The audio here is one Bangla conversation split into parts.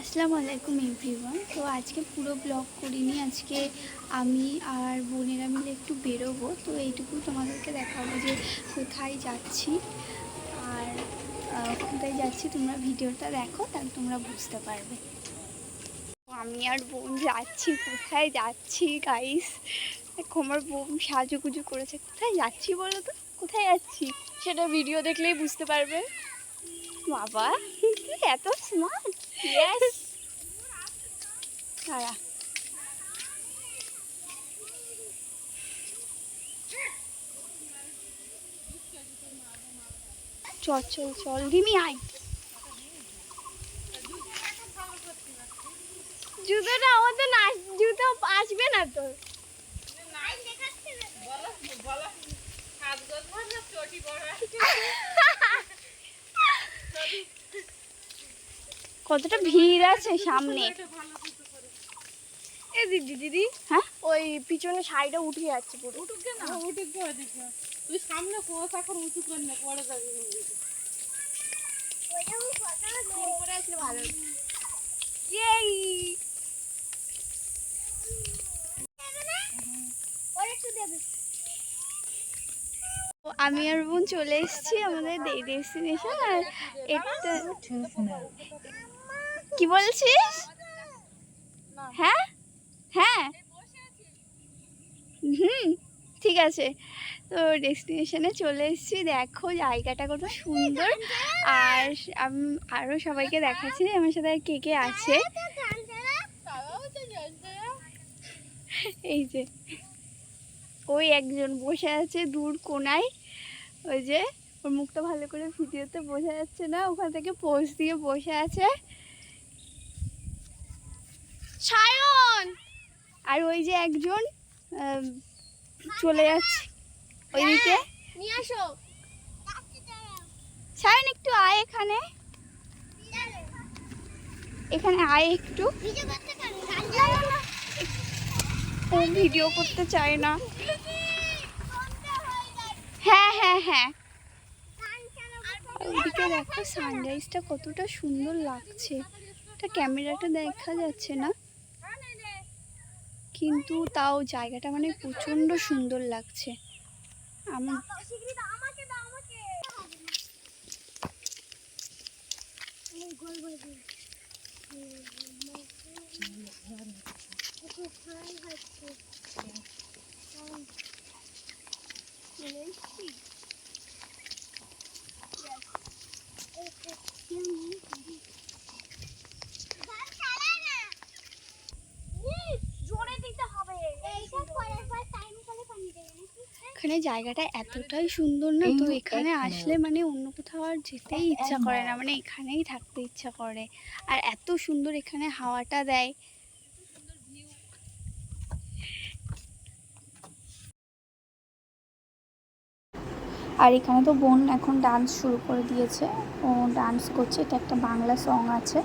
আসসালামু আলাইকুম এভরিওয়ান তো আজকে পুরো ব্লগ করিনি, আজকে আমি আর বোনেরা মিলে একটু বেরোবো। তো এইটুকু তোমাদেরকে দেখাবো যে কোথায় যাচ্ছি। আর কোথায় যাচ্ছি তোমরা ভিডিওটা দেখো, তাহলে তোমরা বুঝতে পারবে। আমি আর বোন যাচ্ছি, কোথায় যাচ্ছি গাইস আমার বোন সাজুগুজু করেছে। কোথায় যাচ্ছি বলো তো? কোথায় যাচ্ছি? সেটা ভিডিও দেখলেই বুঝতে পারবে। বাবা এত স্মার্ট ইয়েস দাঁড়া। চল চল চল, রিমি, আয়। জুতোটা আমাদের না, জুতো আসবে না তো কতটা ভিড় আছে সামনে। এ দিদি দিদি হ্যাঁ? ওই পিছনে সাইডে উঠে যাচ্ছে পুরো। উঠুক না। উঠুক দে ওদিকে তুই সামনে কোষ এখন উঁচু কর না পড়ে যাবি করে আসলে ভালো এই আমি আর বোন চলে এসেছি আমাদের ডেস্টিনেশন আর এটা কি বলছিস? হ্যাঁ? হ্যাঁ। হুম, ঠিক আছে। তো ডেস্টিনেশনে চলে এসেছি। দেখো জায়গাটা কত সুন্দর। আর আমি আরও সবাইকে দেখাচ্ছি আমার সাথে কে কে আছে। এই যে, ওই একজন বসে আছে দূর কোনায়। ওই যে, ওর মুখটা ভালো করে ভিডিওতে বোঝা যাচ্ছে না। ওখান থেকে পোজ দিয়ে বসে আছে। সায়ন! আর ওই যে একজন চলে যাচ্ছে। ওইদিকে। নিয়ে আসো। সায়ন একটু আয় এখানে। এখানে আয় একটু। ও ভিডিও করতে চায় না। হ্যাঁ হ্যাঁ হ্যাঁ। ওদিকে দেখো সানরাইজটা কতটা সুন্দর লাগছে। এটা ক্যামেরাটা দেখা যাচ্ছে না। কিন্তু তাও জায়গাটা মানে প্রচণ্ড সুন্দর লাগছে। আমার দিতে হবে এখানে জায়গাটা এতটাই সুন্দর না? তো এখানে আসলে মানে অন্য কোথাও আর যেতেই ইচ্ছা করে না। মানে এখানেই থাকতে ইচ্ছা করে। আর এত সুন্দর এখানে হাওয়াটা দেয়। আর এখানে তো বোন এখন ডান্স শুরু করে দিয়েছে। ও ডান্স করছে। এটা একটা বাংলা সং আছে।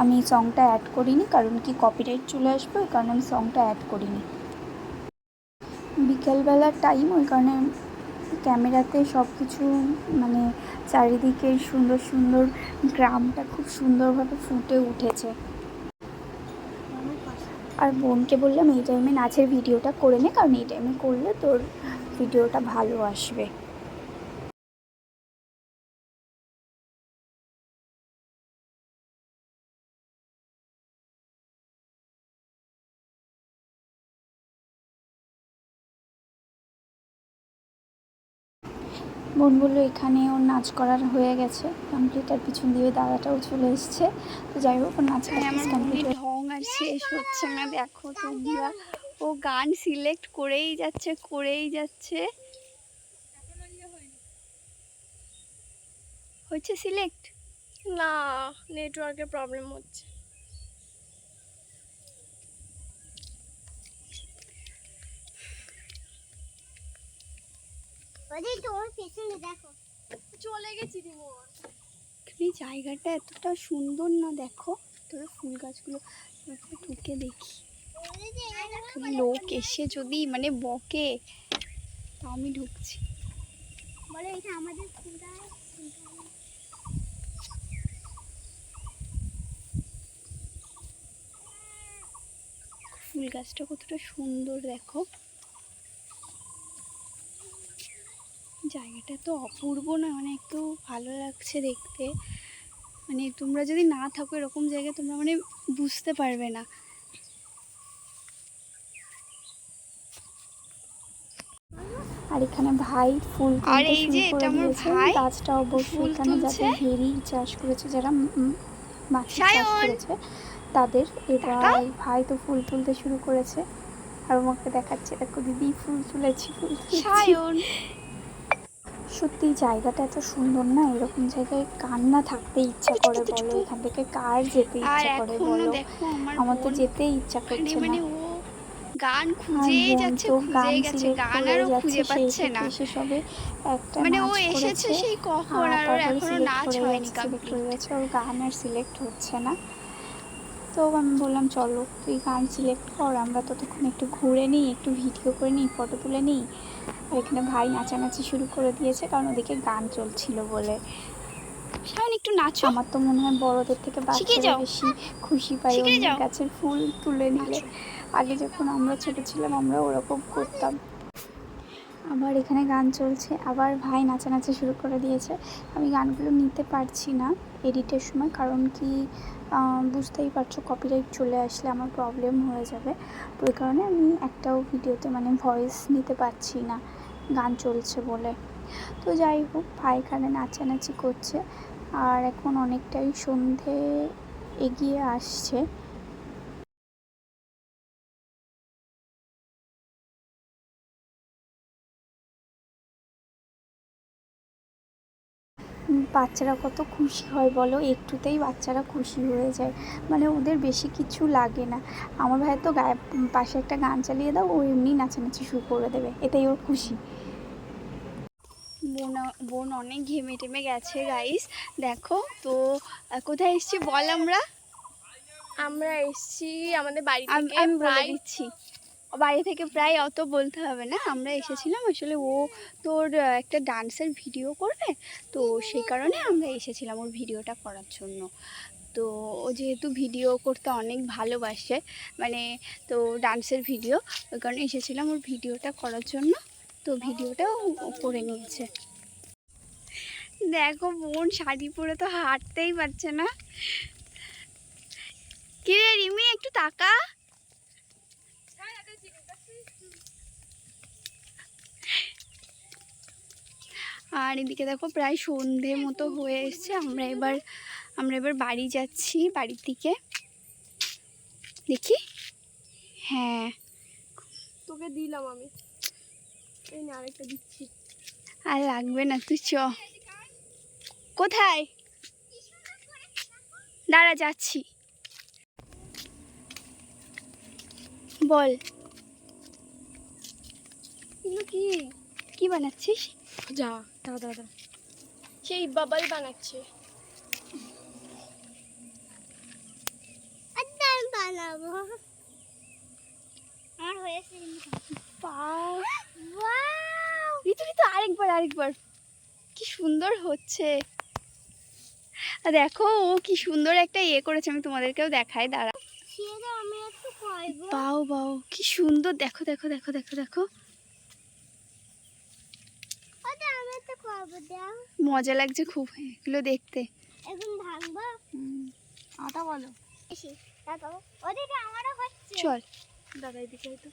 আমি সংটা অ্যাড করিনি কারণ কি কপিরাইট চলে আসবে ওই কারণে আমি সংটা অ্যাড করিনি। বিকেলবেলার টাইম ওই কারণে ক্যামেরাতে সব কিছু মানে চারিদিকের সুন্দর সুন্দর গ্রামটা খুব সুন্দরভাবে ফুটে উঠেছে। আর বোনকে বললাম, এই টাইমে নাচের ভিডিওটা করে নে, কারণ এই টাইমে করলে তোর ভিডিওটা ভালো আসবে। বোন বলল এখানে ওর নাচ করার হয়ে গেছে। কমপ্লিট আর পিছন দিয়ে দাদাটাও চলে এসছে। তো যাই হোক ওর নাচ কমপ্লিট ঢং আর শেষ হচ্ছে না। দেখো তোমরা ও গান সিলেক্ট করেই যাচ্ছে করেই যাচ্ছে। হচ্ছে সিলেক্ট না নেটওয়ার্কের প্রবলেম হচ্ছে। জায়গাটা এতটা সুন্দর না দেখো। তবে ফুল গাছগুলো ঢুকে দেখি। লোক এসে যদি মানে বকে তা আমি ঢুকছি। ফুল গাছটা কতটা সুন্দর দেখো। জায়গাটা তো অপূর্ব না মানে একটু ভালো লাগছে দেখতে। মানে তোমরা যদি না থাকো এরকম জায়গায় তোমরা মানে বুঝতে পারবে না। আর এখানে ভাই ফুল আর এই যে এটা আমার ভাই গাছটা অবশ্যই এখানে যাদের হেরি চাষ করেছে যারা মাছ চাষ করেছে তাদের এবার ভাই তো ফুল তুলতে শুরু করেছে। আর আমাকে দেখাচ্ছে দেখো দিদি ফুল তুলেছি ফুল সায়ন! সত্যি জায়গাটা এত সুন্দর না? এরকম জায়গায় কার না থাকতে ইচ্ছা করে বলো? এখান থেকে কার যেতে ইচ্ছা করে বলো? আমার তো যেতে ইচ্ছা করছে মানে না গান আর খুঁজেই যাচ্ছে গেছে গান আরও খুঁজে পাচ্ছে না। সবে একটা মানে ও এসেছে সেই কখন আর আর ওর এখনও নাচ হয়নি কমপ্লিট হয়ে গেছে ওর গান আর সিলেক্ট হচ্ছে না। তো আমি বললাম চলো তুই গান সিলেক্ট কর আমরা ততক্ষণ একটু ঘুরে নিই একটু ভিডিও করে নিই ফটো তুলে নিই। আর এখানে ভাই নাচানাচি শুরু করে দিয়েছে কারণ ওদিকে গান চলছিল বলে। একটু নাচো। আমার তো মনে হয় বড়দের থেকে বাচ্চারা বেশি খুশি অন্যের যাও। গাছের ফুল তুলে নিলে। আগে যখন আমরা ছোট ছিলাম আমরা ওরকম করতাম। আবার এখানে গান চলছে। আবার ভাই নাচানাচি শুরু করে দিয়েছে। আমি গানগুলো নিতে পারছি না এডিটের সময় কারণ কি বুঝতেই পারছ কপিরাইট চলে আসলে আমার প্রবলেম হয়ে যাবে। ওই কারণে আমি একটাও ভিডিওতে মানে ভয়েস নিতে পারছি না, গান চলছে বলে। তো যাই হোক, ভাই এখানে নাচানাচি করছে, আর এখন অনেকটাই সন্ধে এগিয়ে আসছে। বাচ্চারা কত খুশি হয় বলো? একটুতেই বাচ্চারা খুশি হয়ে যায়। মানে ওদের বেশি কিছু লাগে না। আমার ভাই তো গায়ে পাশে একটা গান চালিয়ে দাও ও এমনি নাচানাচি শুরু করে দেবে। এটাই ওর খুশি। বোন বোন অনেক ঘেমে টেমে গেছে গাইস দেখো তো কোথায় এসেছি বল আমরা? আমরা এসেছি আমাদের বাড়ি থেকে আমি বলে দিচ্ছি। বাড়ি থেকে প্রায় অত বলতে হবে না। আমরা এসেছিলাম আসলে ও তোর একটা ডান্সের ভিডিও করবে। তো সেই কারণে আমরা এসেছিলাম ওর ভিডিওটা করার জন্য। তো ও যেহেতু ভিডিও করতে অনেক ভালোবাসে মানে তো ডান্সের ভিডিও, ওই কারণে এসেছিলাম ওর ভিডিওটা করার জন্য। তো ভিডিওটাও করে নিয়েছে। দেখো বোন, শাড়ি পরে তো হাঁটতেই পারছে না। কি রিমি, একটু তাকা। আর এদিকে দেখো প্রায় সন্ধে মতো হয়ে এসছে। আমরা এবার আমরা এবার বাড়ি যাচ্ছি বাড়ির দিকে। দেখি। হ্যাঁ। তোকে দিলাম আমি। এই না আরেকটা দিচ্ছি। আর লাগবে না তুই চ। কোথায়? দাঁড়া যাচ্ছি। বল। কি? কি বানাচ্ছিস? যা দাঁড়া দাঁড়া সেই বাবাই বানাচ্ছে। বানাবো। আমার হয়েছে ঋতু ঋতু আরেকবার আরেকবার। কি সুন্দর হচ্ছে। আর দেখো ও কি সুন্দর একটা ইয়ে করেছে। আমি তোমাদেরকেও দেখাই দাঁড়া। বাও বাও কি সুন্দর। দেখো দেখো দেখো দেখো দেখো আচ্ছা আমি একটু খাব দাও মজা লাগছে খুব এগুলো দেখতে। এখন ভাঙবো? আটা বলো। বেশি ওদিকে আমারও হচ্ছে। চল। দাদা এদিকে তো?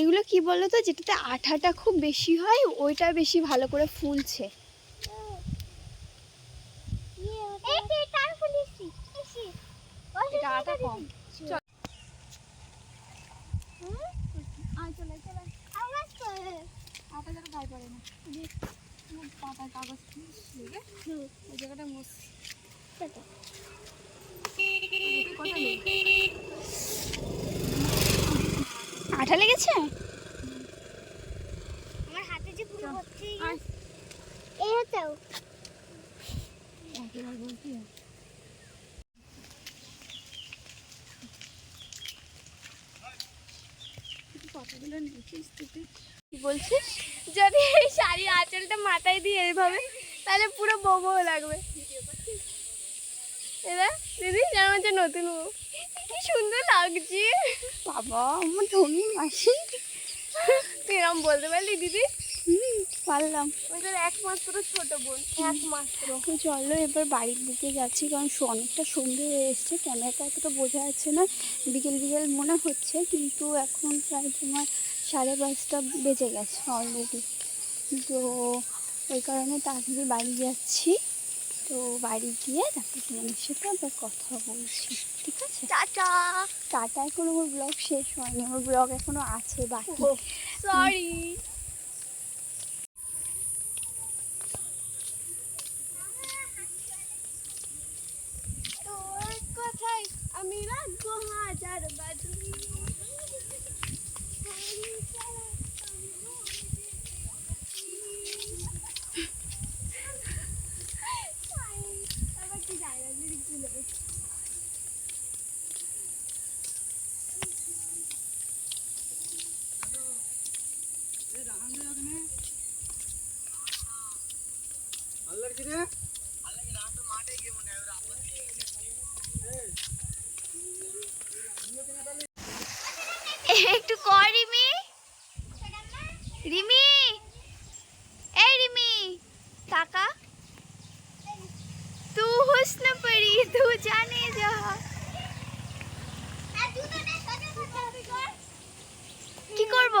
এগুলো কি বলো তো যেটাতে আঠাটা খুব বেশি হয় ওইটা বেশি ভালো করে ফুলছে। এটা আটা কম আয় চলে চলে আওয়াজ করে আটা যেটা গায়ে পড়ে না ওই যে পাতা কাগজ ওই জায়গাটা মুছ আঠা লেগেছে? আমার হাতে যে পুরো হচ্ছে এই হতেও একেবারে বলছি কথাগুলো লিখিস তুই কি বলছিস? যদি এই শাড়ির আঁচলটা মাথায় দিয়ে এইভাবে তাহলে পুরো বোবো লাগবে। এরা দিদি যেন হচ্ছে নতুন বউ? কি সুন্দর লাগছে। বাবা আমার ধনী মাসি। তুই এরকম বলতে পারলি দিদি? হুম পারলাম। আমাদের একমাত্র ছোট বোন একমাত্র। চলো এবার বাড়ির দিকে যাচ্ছি কারণ অনেকটা সন্ধে হয়ে এসছে ক্যামেরাটা এতটা বোঝা যাচ্ছে না। বিকেল বিকেল মনে হচ্ছে কিন্তু এখন প্রায় তোমার সাড়ে পাঁচটা বেজে গেছে অলরেডি তো ওই কারণে তাড়াতাড়ি বাড়ি যাচ্ছি। তো বাড়ি গিয়ে তারপর তোমাদের সাথে আবার কথা বলছি ঠিক আছে? টাটা। টাটা এখন আমার ব্লগ শেষ হয়নি আমার ব্লগ এখনও আছে বাকি। সরি তোর কথাই আমি রাখব হাজার বাজুরি আবার কি জায়গা লিরিক ভুলে গেছি একটু কর রিমি রিমি এই রিমি টাকা তু হুসন পরি তু যা কি করব?